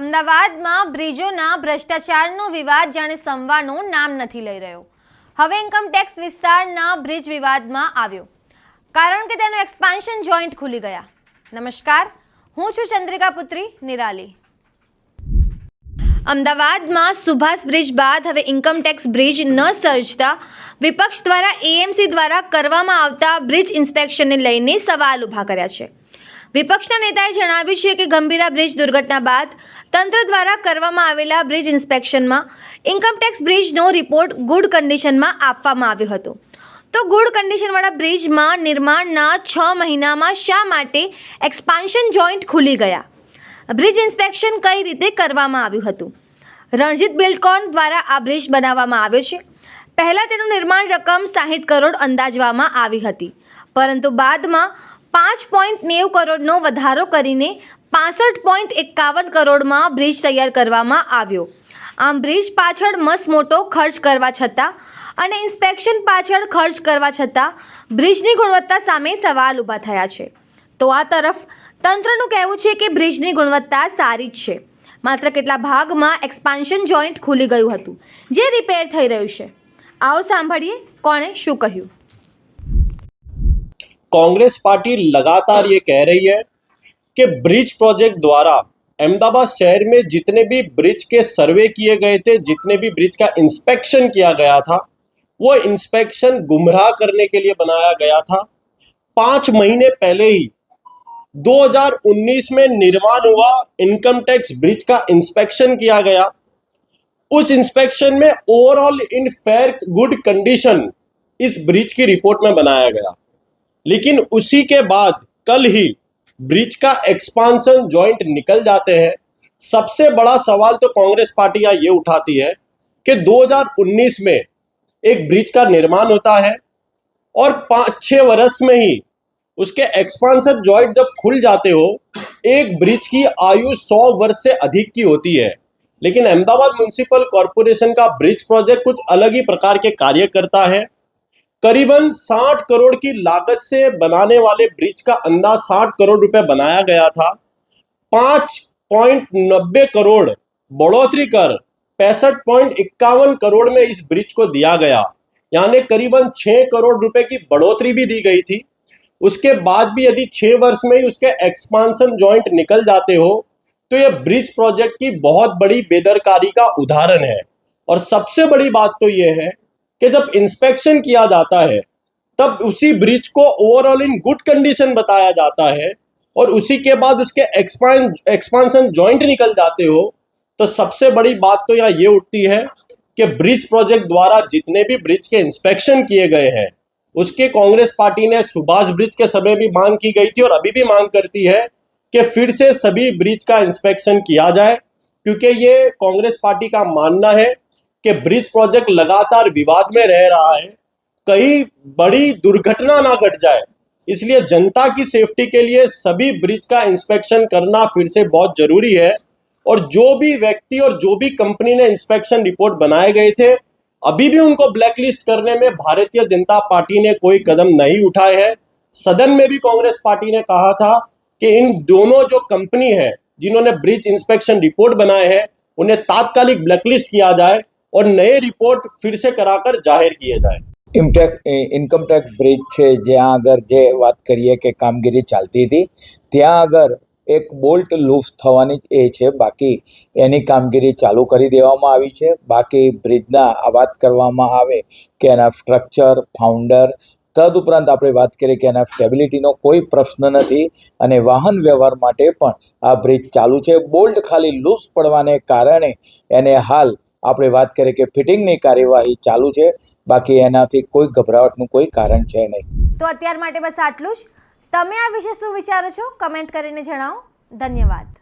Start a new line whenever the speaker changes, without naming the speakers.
અમદાવાદમાં બ્રિજોના ભ્રષ્ટાચારનો વિવાદ જાણે સંવાનું નામ નથી લઈ રહ્યો. હવે ઇન્કમટેક્સ વિસ્તારના બ્રિજ વિવાદમાં આવ્યો. કારણ કે તેનું એક્સપાન્શન જોઈન્ટ ખુલી ગયા. નમસ્કાર, હું છું ચંદ્રિકા પુત્રી, નિરાલી. અમદાવાદમાં સુભાષ બ્રિજ બાદ હવે ઇન્કમટેક્સ બ્રિજ ન સર્જતા વિપક્ષ દ્વારા એએમસી દ્વારા કરવામાં આવતા બ્રિજ ઇન્સ્પેક્શનને લઈને સવાલ ઊભા કર્યા છે. વિપક્ષના નેતાએ જણાવ્યું છે કે ગંભીરા બ્રિજ દુર્ઘટના બાદ તંત્ર દ્વારા કરવામાં આવેલા બ્રિજ ઇન્સ્પેક્શનમાં ઇન્કમટેક્સ બ્રિજનો રિપોર્ટ ગુડ કન્ડિશનમાં આપવામાં આવ્યો હતો. તો ગુડ કન્ડિશનવાળા બ્રિજમાં નિર્માણના છ મહિનામાં શા માટે એક્સપાન્શન જોઈન્ટ ખુલી ગયા? બ્રિજ ઇન્સ્પેક્શન કઈ રીતે કરવામાં આવ્યું હતું? રણજીત બિલ્ડકોન દ્વારા આ બ્રિજ બનાવવામાં આવ્યો છે. પહેલાં તેનું નિર્માણ રકમ સાહીઠ કરોડ અંદાજવામાં આવી હતી. પરંતુ બાદમાં પાંચ પોઈન્ટ નેવું કરોડનો વધારો કરીને પાસઠ પોઈન્ટ એકાવન કરોડમાં બ્રિજ તૈયાર કરવામાં આવ્યો. આમ બ્રિજ પાછળ મસ મોટો ખર્ચ કરવા છતાં અને ઇન્સ્પેક્શન પાછળ ખર્ચ કરવા છતાં બ્રિજની ગુણવત્તા સામે સવાલ ઊભા થયા છે. તો આ તરફ તંત્રનું કહેવું છે કે બ્રિજની ગુણવત્તા સારી જ છે. માત્ર કેટલા ભાગમાં એક્સપાન્શન જોઈન્ટ ખુલી ગયું હતું, જે રિપેર થઈ રહ્યું છે. આવો સાંભળીએ કોણે શું કહ્યું.
कांग्रेस पार्टी लगातार ये कह रही है कि ब्रिज प्रोजेक्ट द्वारा अहमदाबाद शहर में जितने भी ब्रिज के सर्वे किए गए थे, जितने भी ब्रिज का इंस्पेक्शन किया गया था, वो इंस्पेक्शन गुमराह करने के लिए बनाया गया था। पाँच महीने पहले ही 2019 में निर्माण हुआ इनकम टैक्स ब्रिज का इंस्पेक्शन किया गया। उस इंस्पेक्शन में overall in fair good condition इस ब्रिज की रिपोर्ट में बनाया गया। लेकिन उसी के बाद कल ही ब्रिज का एक्सपांसन जॉइंट निकल जाते हैं। सबसे बड़ा सवाल तो कांग्रेस पार्टी ये उठाती है कि 2019 में एक ब्रिज का निर्माण होता है और पाँच छः वर्ष में ही उसके एक्सपांसन जॉइंट जब खुल जाते हो, एक ब्रिज की आयु 100 वर्ष से अधिक की होती है। लेकिन अहमदाबाद म्यूनिसिपल कॉरपोरेशन का ब्रिज प्रोजेक्ट कुछ अलग ही प्रकार के कार्य करता है। करीबन 60 करोड़ की लागत से बनाने वाले ब्रिज का अंदाज 60 करोड़ रुपए बनाया गया था। पाँच पॉइंट नब्बे करोड़ बढ़ोतरी कर पैंसठ पॉइंट इक्यावन करोड़ में इस ब्रिज को दिया गया। यानी करीबन छः करोड़ रुपए की बढ़ोतरी भी दी गई थी। उसके बाद भी यदि छः वर्ष में ही उसके एक्सपांसन जॉइंट निकल जाते हो तो यह ब्रिज प्रोजेक्ट की बहुत बड़ी बेदरकारी का उदाहरण है। और सबसे बड़ी बात तो यह है कि जब इंस्पेक्शन किया जाता है, तब उसी ब्रिज को ओवरऑल इन गुड कंडीशन बताया जाता है और उसी के बाद उसके एक्सपांड एक्सपांसन जॉइंट निकल जाते हो तो सबसे बड़ी बात तो यहाँ ये उठती है कि ब्रिज प्रोजेक्ट द्वारा जितने भी ब्रिज के इंस्पेक्शन किए गए हैं, उसके कांग्रेस पार्टी ने सुभाष ब्रिज के समय भी मांग की गई थी और अभी भी मांग करती है कि फिर से सभी ब्रिज का इंस्पेक्शन किया जाए, क्योंकि ये कांग्रेस पार्टी का मानना है कि ब्रिज प्रोजेक्ट लगातार विवाद में रह रहा है, कहीं बड़ी दुर्घटना ना घट जाए। इसलिए जनता की सेफ्टी के लिए सभी ब्रिज का इंस्पेक्शन करना फिर से बहुत ज़रूरी है। और जो भी व्यक्ति और जो भी कंपनी ने इंस्पेक्शन रिपोर्ट बनाए गए थे, अभी भी उनको ब्लैकलिस्ट करने में भारतीय जनता पार्टी ने कोई कदम नहीं उठाए है। सदन में भी कांग्रेस पार्टी ने कहा था कि इन दोनों जो कंपनी है, जिन्होंने ब्रिज इंस्पेक्शन रिपोर्ट बनाए हैं, उन्हें तात्कालिक ब्लैकलिस्ट किया जाए। और नए रिपोर्ट फिर से कराकर जाहिर किए जाए
ઇમટેક ઇન્કમટેક્સ બ્રિજ છે જ્યાં આગળ જે વાત કરીએ કે કામગીરી ચાલતી હતી ત્યાં આગળ એક બોલ્ટ લૂઝ થવાની જ એ છે બાકી એની કામગીરી ચાલુ કરી દેવામાં આવી છે બાકી બ્રિજના આ વાત કરવામાં આવે કે એના સ્ટ્રક્ચર ફાઉન્ડર તદુપરાંત આપણે વાત કરીએ કે એના સ્ટેબિલિટીનો કોઈ પ્રશ્ન નથી અને વાહન વ્યવહાર માટે પણ આ બ્રિજ ચાલુ છે બોલ્ટ ખાલી લૂઝ પડવાને કારણે એને હાલ આપણે વાત કરીએ કે ફિટિંગની કાર્યવાહી ચાલુ છે. બાકી એનાથી કોઈ ગભરાટનું કોઈ કારણ છે નહીં.
તો અત્યાર માટે બસ આટલું જ. તમે આ વિશે શું વિચારો છો? કમેન્ટ કરીને જણાવો. ધન્યવાદ.